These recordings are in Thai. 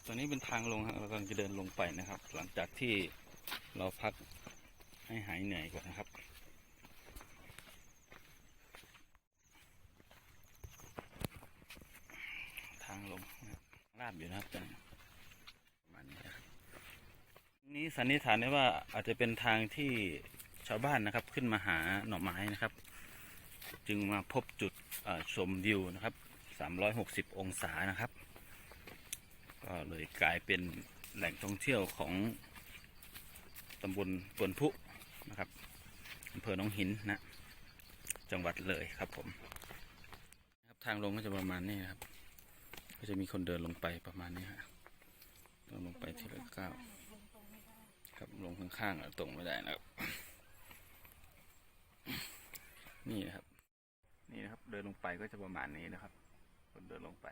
ครับตอนนี้เป็นทางลงครับเรากำลังจะเดินลงไปนะครับ หลังจากที่เราพักให้หายเหนื่อยก่อนนะครับ ทางลงลาดอยู่นะครับตอนนี้นี้สันนิษฐานได้ว่าอาจจะเป็นทางที่ชาวบ้านนะครับ ขึ้นมาหาหน่อไม้นะครับ จึงมาพบจุดชมวิวนะครับ 360 องศานะครับ ก็เลยกลายเป็นแหล่งท่องเที่ยวของตำบลปวนพุนะครับอำเภอหนองหินนะ จังหวัดเลยครับผมครับทางลงก็จะประมาณนี้ครับ ก็จะมีคนเดินลงไปประมาณนี้ฮะเดินลงไปทีละก้าวครับลงข้างๆอะตรงไม่ได้นะครับ นี่นะครับ นี่นะครับ เดินลงไปก็จะประมาณนี้นะครับคนเดินลงไป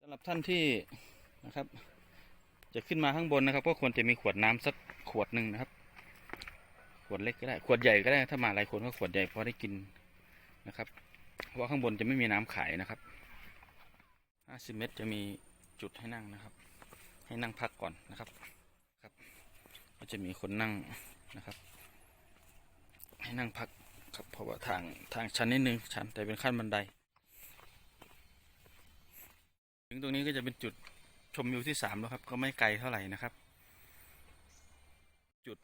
สำหรับท่านที่ นะครับ จะขึ้นมาข้างบนนะครับก็ควรจะมีขวดน้ำสักขวดหนึ่งนะครับ ขวดเล็กก็ได้ ขวดใหญ่ก็ได้ ถ้ามาหลายคนก็ขวดใหญ่พอได้กินนะครับ เพราะข้างบนจะไม่มีน้ำขายนะครับ 50 เมตรจะมีจุดให้นั่งนะครับ ให้นั่งพักก่อนนะครับ ครับ ก็จะมีคนนั่งนะครับ ให้นั่งพักครับ เพราะว่าทางทางชั้นนิดนึงชั้นแต่เป็นขั้นบันได ถึงตรงนี้ก็จะเป็นจุด ชมวิวที่สามแล้วครับ ก็ไม่ไกลเท่าไหร่นะครับ จุด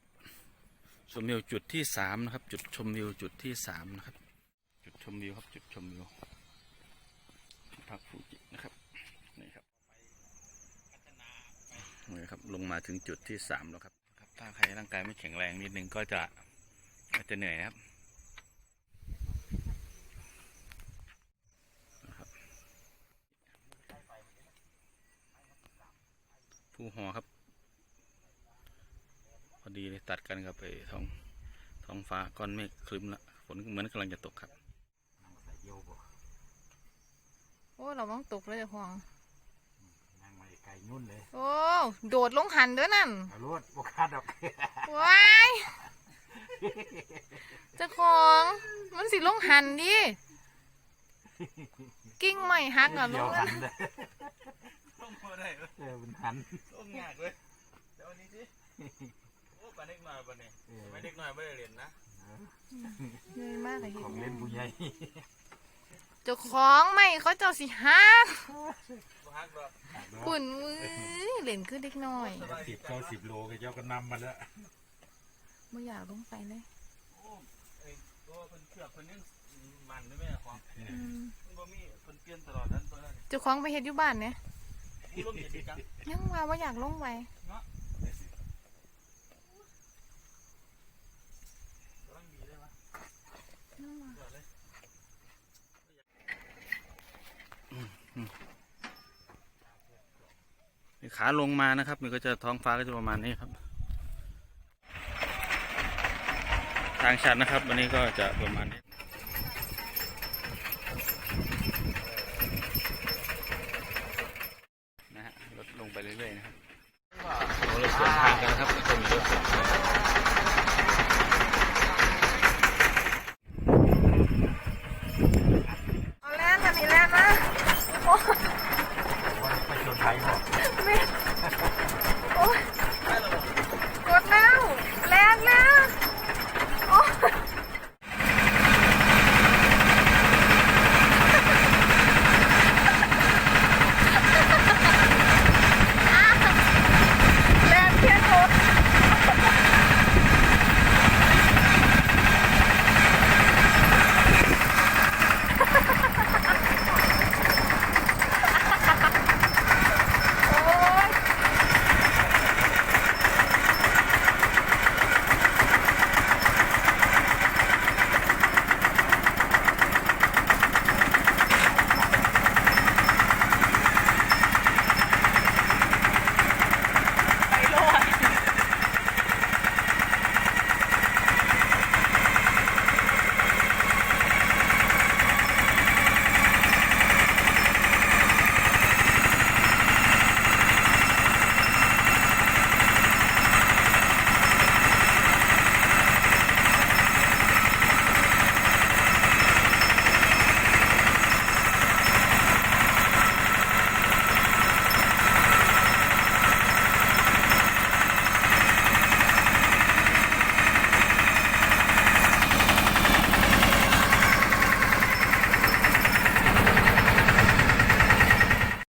ชมวิวจุดที่สามนะครับ จุดชมวิวจุดที่สามนะครับ จุดชมวิวครับ จุดชมวิวพักฟูจินะครับนี่ครับนี่ครับลงมาถึงจุดที่สามแล้วครับครับถ้าใครร่างกายไม่แข็งแรงนิดนึงก็จะอาจจะเหนื่อยนะครับ หอครับ พอดีเลยตัดกันกับไปท้องท้องฟ้าก้อนเมฆคลึ้มละฝนเหมือนกำลังจะตกครับโอ้เราต้องตกเลยเจ้าของนั่งมาไกลนุ่นเลย โอ้โดดลงหันเด้อนั่นเอารวดบกคาดดอกว้ายเจ้าของมันสิลงหันดิ กิ้งใหม่ฮักอะลเดียวงหันั่นนเลยต้อ งมาได้เออมันหัน ต้องงากเลยเดี๋ยวนี้สิโอ้ปลาเด็กหน่อยปลาเนี่ยเออ ไม่เด็กหน่อยไม่ได้เรียนนะเงยมากเลยของเล่นผู้ใหญ่เจ้าของไม่เขาเจ้าสิฮักบ่ฮักดอกปุ่นมือเล่นขึ้นเล็กน้อยสิบเก้าสิบโลก็เจ้าก็นำมาแล้วไม่อยากลงไปเลยโอ้ไอ้ตัวเพิ่นเชือกเพิ่นยังมันด้วยแม่ของอืม มันบ่มีเพิ่นเปลี่ยนตลอดนั้นตัวนั้นเจ้าของไปเฮ็ดอยู่บ้านเนี่ย ผู้ร่วมเห็นดีจังยังว่าว่าอยากลงไปกำลังดีเลยวะยังว่ายอดเลยขาลงมานะครับ มันก็จะท้องฟ้าก็จะประมาณนี้ครับ ทางชันนะครับ วันนี้ก็จะประมาณนี้